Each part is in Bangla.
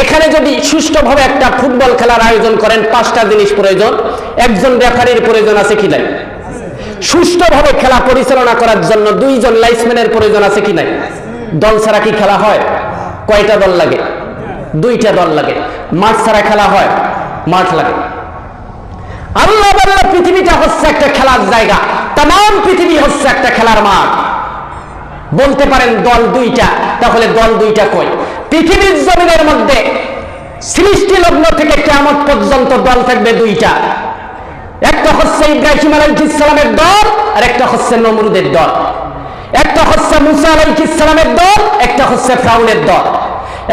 এখানে যদি সুষ্ঠুভাবে একটা ফুটবল খেলার আয়োজন করেন, পাঁচটা জিনিস প্রয়োজন। একজন রেফারির প্রয়োজন আছে কি নাই? সুষ্ঠুভাবে খেলা পরিচালনা করার জন্য দুইজন লাইসম্যানের প্রয়োজন আছে কি নাই? দল ছাড়া কি খেলা হয়? কয়টা দল লাগে? দুইটা দল লাগে। মাঠ ছাড়া খেলা হয়? মাঠ লাগে। আল্লাহ বলল পৃথিবীটা হচ্ছে একটা খেলার জায়গা। তাম পৃথিবী হচ্ছে একটা খেলার মাঠ। বলতে পারেন দল দুইটা, তাহলে দল দুইটা কই? পৃথিবীর জমিনের মধ্যে সৃষ্টি লগ্ন থেকে কেমন পর্যন্ত দল থাকবে দুইটা। একটা হচ্ছে ইব্রাহিম আলাইহিস ইসলামের দল, আর একটা হচ্ছে নমরুদের দল। একটা হচ্ছে মুসা আলাইহিস ইসলামের দল, একটা হচ্ছে ফ্রাউনের দল।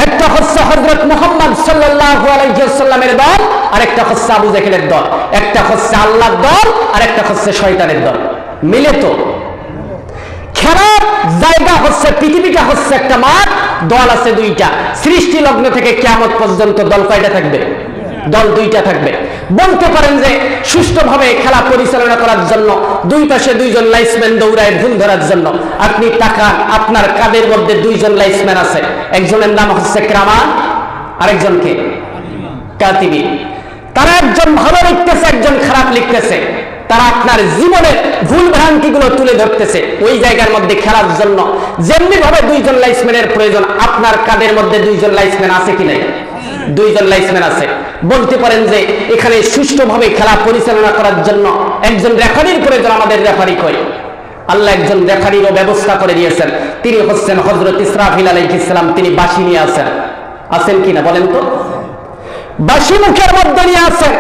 একটা হচ্ছে হযরত মোহাম্মদ আলাইহি দল, আর একটা হচ্ছে আবু জাহেলের দল। একটা হচ্ছে আল্লাহর দল, আর একটা হচ্ছে শয়তানের দল। মিলে তো হচ্ছে পৃথিবীটা হচ্ছে একটা মাঠ, দল আছে দুইটা। সৃষ্টি লগ্ন থেকে কেমন পর্যন্ত দল কয়টা থাকবে? দল দুইটা থাকবে। বলতে পারেন যে সুষ্ঠুভাবে খেলা পরিচালনা করার জন্য, দুই পাশে দুইজন লাইসম্যান দৌড়ায় ভুল ধরার জন্য। আপনি তাকান আপনার কাদের মধ্যে দুইজন লাইসম্যান আছে? একজনের নাম হচ্ছে ক্রামা আরেকজনকে কাতিবি। তারা একজন ভালো লিখতেছে, একজন খারাপ লিখতেছে। তারা আপনার জীবনের ভুল ভ্রান্তি গুলো তুলে ধরতেছে। ওই জায়গার মধ্যে খেলার জন্য যেমনি ভাবে দুইজন লাইসম্যানের প্রয়োজন, আপনার কাদের মধ্যে দুইজন লাইসম্যান আছে কি নাই? দুইজন লাইসম্যান আছে। বলতে পারেন যে এখানে সুষ্ঠুভাবে খেলা পরিচালনা করার জন্য একজন রেফারির প্রয়োজন, আমাদের রেফারি করে আল্লাহ একজন রেফারিরও ব্যবস্থা করে দিয়েছেন। তিনি হচ্ছেন হজরত ইসরাফিল আলাইহিসসালাম তিনি বাসি নিয়ে আছেন। আছেন কিনা বলেন তো? বাসি মুখের মধ্যে নিয়ে আছেন।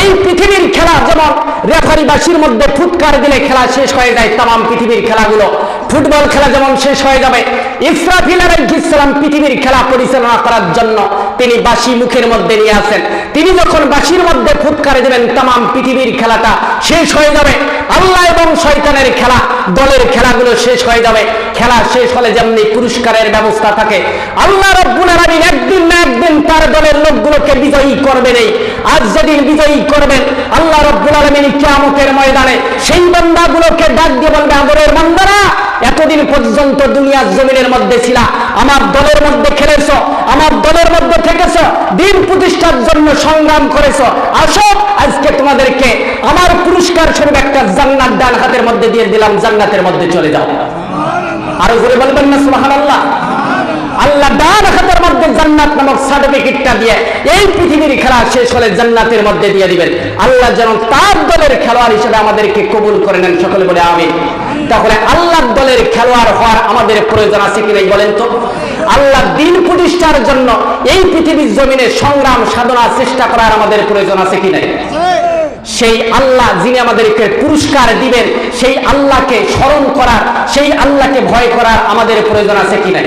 এই পৃথিবীর খেলা, যেমন রেফারি বাসির মধ্যে ফুটকার দিলে খেলা শেষ হয়ে যায় তাম পৃথিবীর খেলাগুলো। ফুটবল খেলা যেমন শেষ হয়ে যাবে ইসরাফিল আলাইহিসসালাম পৃথিবীর খেলা পরিচালনা করার জন্য তিনি বাসি মুখের মধ্যে নিয়ে আসেন। তিনি যখন বাসির মধ্যে ফুটকারে দেবেন তাম পৃথিবীর খেলাটা শেষ হয়ে যাবে। আল্লাহ এবং শয়তানের খেলা, দলের খেলাগুলো শেষ হয়ে যাবে। খেলা শেষ হলে যেমনি পুরস্কারের ব্যবস্থা থাকে, আল্লাহ রব্বুল আলামিন একদিন না একদিন তার দলের লোকগুলোকে বিজয়ী করবেন এই আজ যেদিন বিজয়ী করবেন আল্লাহ রব্বুল আলামিন কিয়ামতের ময়দানে সেই বান্দাগুলোকে ডাক দিয়ে বলবে আদরের বান্দারা, এতদিন পর্যন্ত দুনিয়ার জমিনের মধ্যে ছিল। আমার দলের মধ্যে খেলেছ, আমার দলের মধ্যে থেকেছ, দিন প্রতিষ্ঠার জন্য সংগ্রাম করেছ। আসো, আজকে তোমাদেরকে আমার পুরস্কার স্বরূপ একটা জান্নাত ডান হাতের মধ্যে দিয়ে দিলাম, জান্নাতের মধ্যে চলে যাও। আরও জোরে বলবেন না, সুবহানাল্লাহ। আল্লাহ আল্লাহ ডান জান্নাত নামক সার্টিফিকেটটা দিয়ে এই পৃথিবীর খেলা শেষ হলে জান্নাতের মধ্যে দিয়ে দিবেন। আল্লাহ যেন তার দলের খেলোয়াড় হিসেবে আমাদেরকে কবুল করে নেন, সকলে বলে আমি তাহলে আল্লাহর দলের খেলোয়াড় হওয়ার আমাদের প্রয়োজন আছে কি নাই বলেন তো? আল্লাহ দিন প্রতিষ্ঠার জন্য এই পৃথিবীর জমিনে সংগ্রাম, সাধনা, চেষ্টা করার আমাদের প্রয়োজন আছে কি নাই? সেই আল্লাহ যিনি আমাদেরকে পুরস্কার দিবেন, সেই আল্লাহকে স্মরণ করার, সেই আল্লাহকে ভয় করার আমাদের প্রয়োজন আছে কি নাই?